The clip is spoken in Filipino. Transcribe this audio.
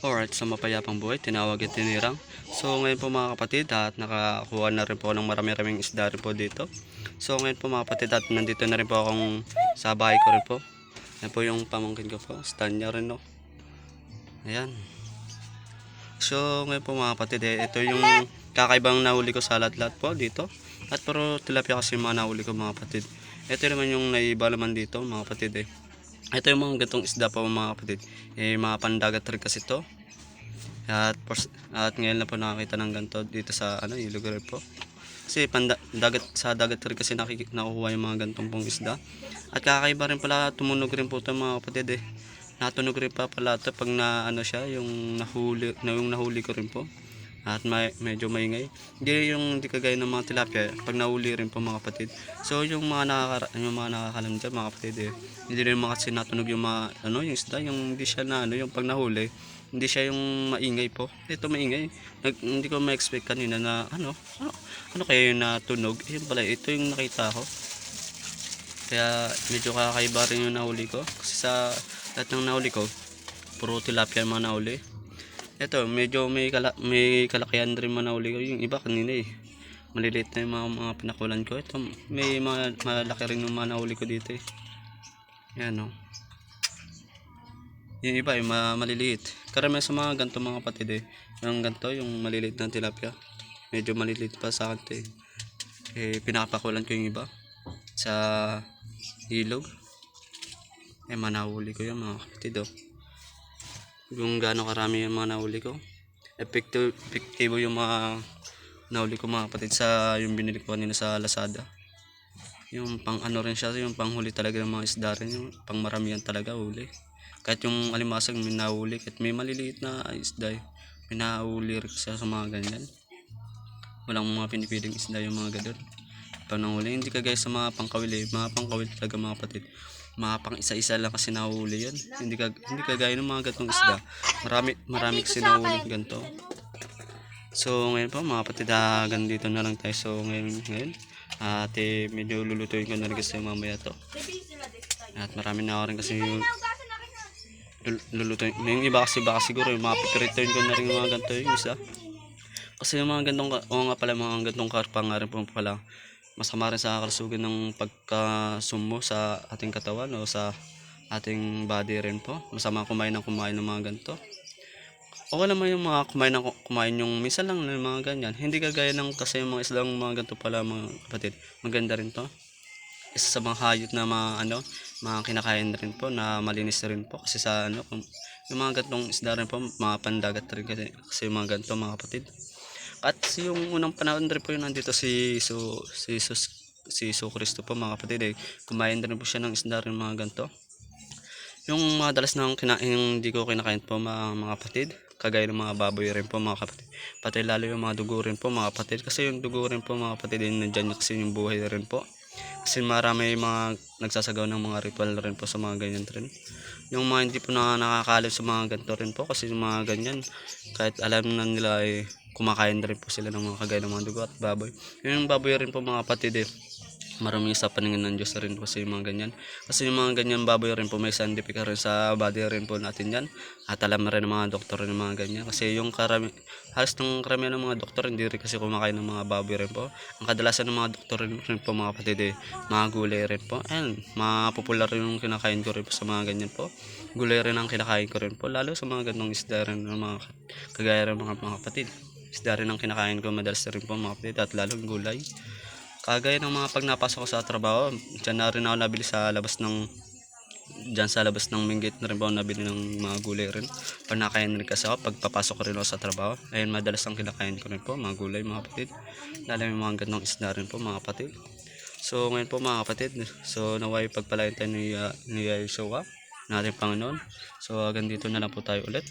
Alright, sa mapayapang buhay, tinawag at tinirang. So ngayon po mga kapatid, at nakakuha na rin po ng marami-raming isda rin po dito. So ngayon po mga kapatid, at nandito na rin po akong sa bahay ko rin po. Yan po yung pamangkin ko po, stand niya rin no. Ayan. So ngayon po mga kapatid, eh, ito yung kakaibang nahuli ko sa lahat-lahat po dito. At pero tilapia kasi mga nahuli ko mga kapatid. Ito naman yung naiba naman dito mga kapatid eh. Ito yung mga gatong isda po mga kapatid. Eh, mga pandagat rin kasi to. At, at ngayon na po nakakita ng ganito dito sa ano, ilog rin po. Kasi panda, dagat, sa dagat rin kasi nakiki, nakukuha yung mga gantong pong isda. At kakaiba rin pala, tumunog rin po ito mga kapatid eh. Natunog rin pa pala ito pag na ano siya, yung nahuli, na, yung nahuli ko rin po. At may, medyo maingay. Hindi yung hindi kagaya ng mga tilapia, pag nahuli rin po mga kapatid. So yung mga nakakara, yung mga nakakalam dyan mga kapatid eh. Hindi rin mga kasi natunog yung mga ano yung isda, yung hindi siya na ano yung pag nahuli. Hindi siya yung maingay po. Ito maingay. Nag, hindi ko ma-expect kanina na ano, ano, ano kaya yung natunog. Eh, yun pala, ito yung nakita ko. Kaya medyo kakaiba rin yung nahuli ko. Kasi sa lahat ng nahuli ko, puro tilapia mga nahuli. Ito, medyo may, kala, may kalakihan rin mga nahuli ko. Yung iba kanina eh. Maliliit na yung mga, mga pinakulan ko. Ito, may mga malaki rin yung mga nahuli ko dito eh. Yan o. Yung iba yung ma- maliliit. Karamihan sa mga ganito mga kapatid eh. Yung ganito, yung maliliit na tilapia. Medyo maliliit pa sa akin eh. Eh, pinakapakulan ko yung iba. Sa ilog. Eh, manahuli ko yung mga kapatid oh. Yung gaano karami yung mga nahuli ko. Epektibo, epektibo yung mga nahuli ko mga kapatid sa yung binili ko kanina sa Lazada. Yung pang ano rin siya, yung panghuli talaga ng mga isda rin, yung pang maramihan talaga huli. Kahit yung alimasag may nahuli, kahit may maliliit na isda, eh, may nahuli rin siya sa mga ganyan. Walang mga pinipiling isda yung mga ganun. Panahuli, hindi kagaya sa mga pangkawili, mga pangkawili talaga mga kapatid. Mga pang isa-isa lang kasi nahuli yan. Hindi, kag hindi kagaya ng mga gatong isda. Marami, marami kasi nahuli ganito. So ngayon po mga kapatid, ah, ganito na lang tayo. So ngayon, ngayon at eh, medyo lulutuin ko na rin kasi mamaya to. At marami na ako rin kasi yung lul- lulutuin. Yung iba kasi baka siguro yung mga pipirituin ko na rin mga ganito yung isa. Kasi yung mga gantong, oo nga pala mga gantong karpa nga rin po pala. Masama rin sa kalusugan ng pagkasumo sa ating katawan o sa ating body rin po. Masama kumain ng kumain ng mga ganito. Okay naman yung mga kumain ng kumain yung minsan lang ng mga ganyan. Hindi kagaya ng kasi yung mga islang mga ganito pala mga kapatid. Maganda rin to. Isa sa mga hayop na mga ano, mga kinakain rin po na malinis rin po kasi sa ano yung mga gantong isda rin po, mga pandagat rin kasi, kasi yung mga ganito mga kapatid. At yung unang panahon rin po yun nandito si so si Jesus si Iso Cristo po mga kapatid eh. Kumain din po siya ng isda rin mga ganito. Yung mga dalas kinain yung hindi ko kinakain po mga, mga kapatid. Kagaya ng mga baboy rin po mga kapatid. Pati lalo yung mga dugo rin po mga kapatid. Kasi yung dugo rin po mga kapatid din nandyan kasi yung buhay rin po. Kasi marami mga nagsasagaw ng mga ritual rin po sa mga ganyan rin. Yung mga hindi po na nakakalim sa mga ganito rin po kasi yung mga ganyan kahit alam na nila eh kumakain na rin po sila ng mga kagaya ng mga dugo at baboy. Yung baboy rin po mga kapatid eh marami sa paningin ng Diyos rin po sa yung mga ganyan. Kasi yung mga ganyan baboy rin po may scientific rin sa body rin po natin yan. At alam rin ng mga doktor ng mga ganyan. Kasi yung karami, halos ng karamihan ng mga doktor hindi rin kasi kumakain ng mga baboy rin po. Ang kadalasan ng mga doktor rin, po mga kapatid eh, mga gulay rin po. Ayan, mga popular rin yung kinakain ko rin po sa mga ganyan po. Gulay rin ang kinakain ko rin po. Lalo sa mga ganong isda rin ng mga kagaya rin mga, mga kapatid. Isda rin ang kinakain ko madalas rin po mga kapatid at lalong gulay. Kagaya ng mga pag napasok ko sa trabaho, dyan na rin ako nabili sa labas ng dyan sa labas ng minggit na rin po nabili ng mga gulay rin. Pag nakain rin kasi ako, pag papasok ko rin ako sa trabaho, ayun madalas ang kinakain ko rin po, mga gulay mga kapatid. Lalo yung mga ganong isda rin po mga kapatid. So ngayon po mga kapatid, so naway pagpalain tayo ni, uh, ni Yeshua, natin Panginoon. So hanggang dito na lang po tayo ulit.